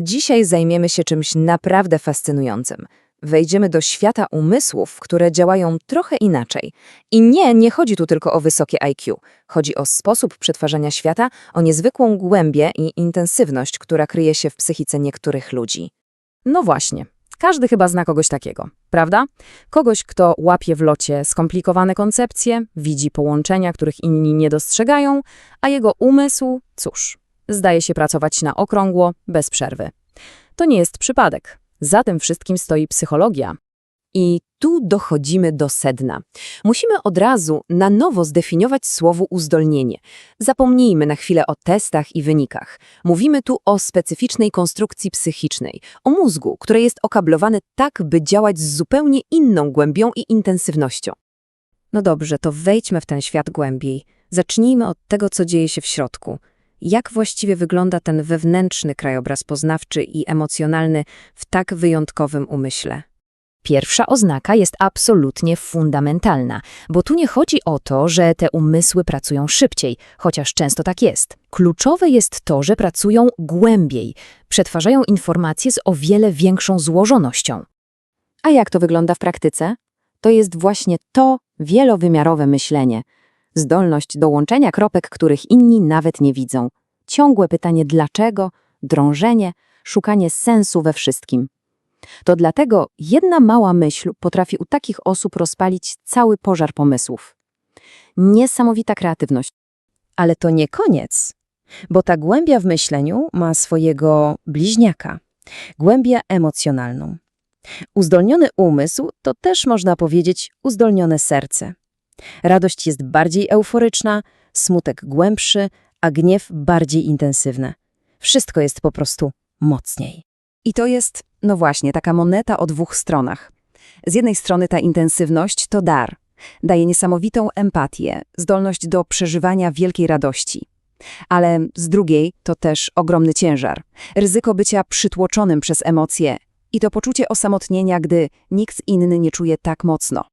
Dzisiaj zajmiemy się czymś naprawdę fascynującym. Wejdziemy do świata umysłów, które działają trochę inaczej. I nie, nie chodzi tu tylko o wysokie IQ. Chodzi o sposób przetwarzania świata, o niezwykłą głębię i intensywność, która kryje się w psychice niektórych ludzi. No właśnie, każdy chyba zna kogoś takiego, prawda? Kogoś, kto łapie w locie skomplikowane koncepcje, widzi połączenia, których inni nie dostrzegają, a jego umysł, cóż, zdaje się pracować na okrągło, bez przerwy. To nie jest przypadek. Za tym wszystkim stoi psychologia. I tu dochodzimy do sedna. Musimy od razu na nowo zdefiniować słowo uzdolnienie. Zapomnijmy na chwilę o testach i wynikach. Mówimy tu o specyficznej konstrukcji psychicznej, o mózgu, który jest okablowany tak, by działać z zupełnie inną głębią i intensywnością. No dobrze, to wejdźmy w ten świat głębiej. Zacznijmy od tego, co dzieje się w środku. Jak właściwie wygląda ten wewnętrzny krajobraz poznawczy i emocjonalny w tak wyjątkowym umyśle? Pierwsza oznaka jest absolutnie fundamentalna, bo tu nie chodzi o to, że te umysły pracują szybciej, chociaż często tak jest. Kluczowe jest to, że pracują głębiej, przetwarzają informacje z o wiele większą złożonością. A jak to wygląda w praktyce? To jest właśnie to wielowymiarowe myślenie. Zdolność do łączenia kropek, których inni nawet nie widzą. Ciągłe pytanie dlaczego, drążenie, szukanie sensu we wszystkim. To dlatego jedna mała myśl potrafi u takich osób rozpalić cały pożar pomysłów. Niesamowita kreatywność. Ale to nie koniec, bo ta głębia w myśleniu ma swojego bliźniaka głębię emocjonalną. Uzdolniony umysł to też można powiedzieć uzdolnione serce. Radość jest bardziej euforyczna, smutek głębszy, a gniew bardziej intensywny. Wszystko jest po prostu mocniej. I to jest, no właśnie, taka moneta o dwóch stronach. Z jednej strony ta intensywność to dar. Daje niesamowitą empatię, zdolność do przeżywania wielkiej radości. Ale z drugiej to też ogromny ciężar. Ryzyko bycia przytłoczonym przez emocje i to poczucie osamotnienia, gdy nikt inny nie czuje tak mocno.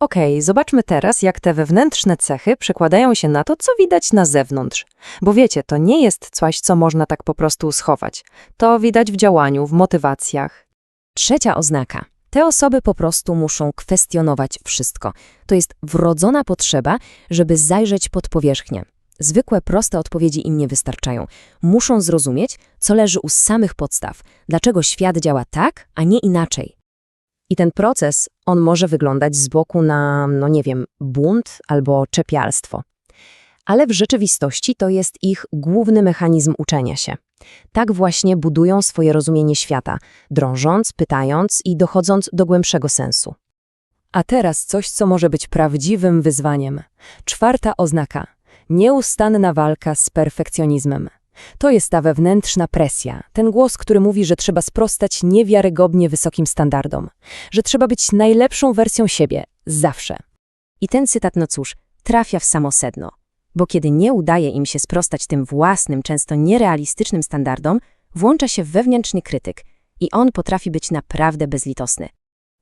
Okej, zobaczmy teraz, jak te wewnętrzne cechy przekładają się na to, co widać na zewnątrz. Bo wiecie, to nie jest coś, co można tak po prostu schować. To widać w działaniu, w motywacjach. Trzecia oznaka. Te osoby po prostu muszą kwestionować wszystko. To jest wrodzona potrzeba, żeby zajrzeć pod powierzchnię. Zwykłe, proste odpowiedzi im nie wystarczają. Muszą zrozumieć, co leży u samych podstaw, dlaczego świat działa tak, a nie inaczej. I ten proces, on może wyglądać z boku na, no nie wiem, bunt albo czepialstwo. Ale w rzeczywistości to jest ich główny mechanizm uczenia się. Tak właśnie budują swoje rozumienie świata, drążąc, pytając i dochodząc do głębszego sensu. A teraz coś, co może być prawdziwym wyzwaniem. Czwarta oznaka. Nieustanna walka z perfekcjonizmem. To jest ta wewnętrzna presja, ten głos, który mówi, że trzeba sprostać niewiarygodnie wysokim standardom, że trzeba być najlepszą wersją siebie, zawsze. I ten cytat, no cóż, trafia w samo sedno, bo kiedy nie udaje im się sprostać tym własnym, często nierealistycznym standardom, włącza się wewnętrzny krytyk i on potrafi być naprawdę bezlitosny.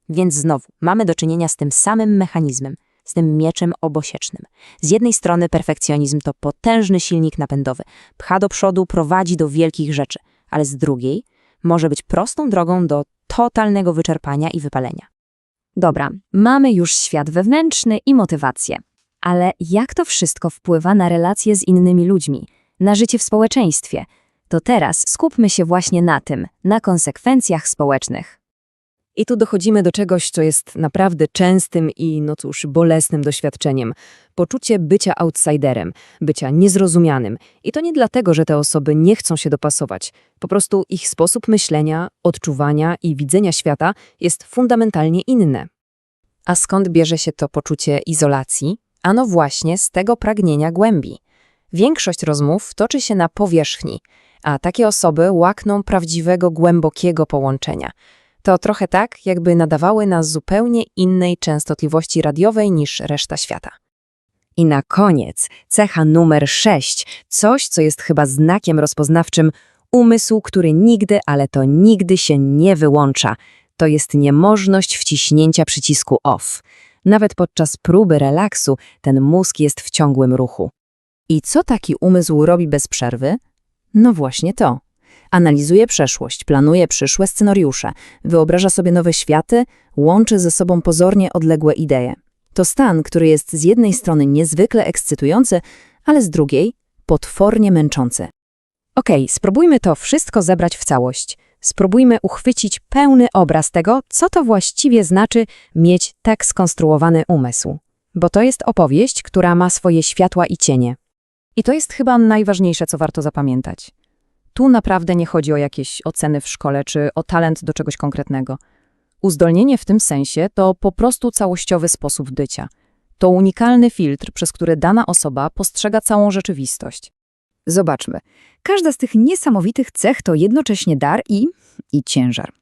Więc znowu mamy do czynienia z tym samym mechanizmem, z tym mieczem obosiecznym. Z jednej strony perfekcjonizm to potężny silnik napędowy, pcha do przodu, prowadzi do wielkich rzeczy, ale z drugiej może być prostą drogą do totalnego wyczerpania i wypalenia. Dobra, mamy już świat wewnętrzny i motywację. Ale jak to wszystko wpływa na relacje z innymi ludźmi, na życie w społeczeństwie? To teraz skupmy się właśnie na tym, na konsekwencjach społecznych. I tu dochodzimy do czegoś, co jest naprawdę częstym i, no cóż, bolesnym doświadczeniem. Poczucie bycia outsiderem, bycia niezrozumianym. I to nie dlatego, że te osoby nie chcą się dopasować. Po prostu ich sposób myślenia, odczuwania i widzenia świata jest fundamentalnie inny. A skąd bierze się to poczucie izolacji? Ano właśnie z tego pragnienia głębi. Większość rozmów toczy się na powierzchni, a takie osoby łakną prawdziwego, głębokiego połączenia – to trochę tak, jakby nadawały na zupełnie innej częstotliwości radiowej niż reszta świata. I na koniec cecha numer 6, coś, co jest chyba znakiem rozpoznawczym umysłu, który nigdy, ale to nigdy się nie wyłącza. To jest niemożność wciśnięcia przycisku OFF. Nawet podczas próby relaksu ten mózg jest w ciągłym ruchu. I co taki umysł robi bez przerwy? No właśnie to Analizuje przeszłość, planuje przyszłe scenariusze, wyobraża sobie nowe światy, łączy ze sobą pozornie odległe idee. To stan, który jest z jednej strony niezwykle ekscytujący, ale z drugiej potwornie męczący. Okej, spróbujmy to wszystko zebrać w całość. Spróbujmy uchwycić pełny obraz tego, co to właściwie znaczy mieć tak skonstruowany umysł. Bo to jest opowieść, która ma swoje światła i cienie. I to jest chyba najważniejsze, co warto zapamiętać. Tu naprawdę nie chodzi o jakieś oceny w szkole czy o talent do czegoś konkretnego. Uzdolnienie w tym sensie to po prostu całościowy sposób bycia. To unikalny filtr, przez który dana osoba postrzega całą rzeczywistość. Zobaczmy. Każda z tych niesamowitych cech to jednocześnie dar i, i ciężar.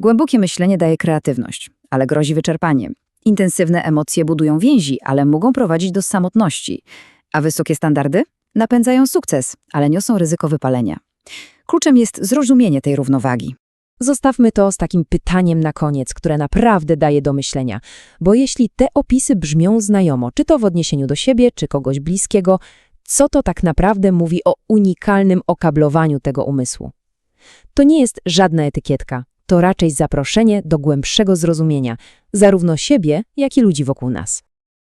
Głębokie myślenie daje kreatywność, ale grozi wyczerpaniem. Intensywne emocje budują więzi, ale mogą prowadzić do samotności. A wysokie standardy napędzają sukces, ale niosą ryzyko wypalenia. Kluczem jest zrozumienie tej równowagi. Zostawmy to z takim pytaniem na koniec, które naprawdę daje do myślenia, bo jeśli te opisy brzmią znajomo, czy to w odniesieniu do siebie, czy kogoś bliskiego, co to tak naprawdę mówi o unikalnym okablowaniu tego umysłu? To nie jest żadna etykietka, to raczej zaproszenie do głębszego zrozumienia, zarówno siebie, jak i ludzi wokół nas.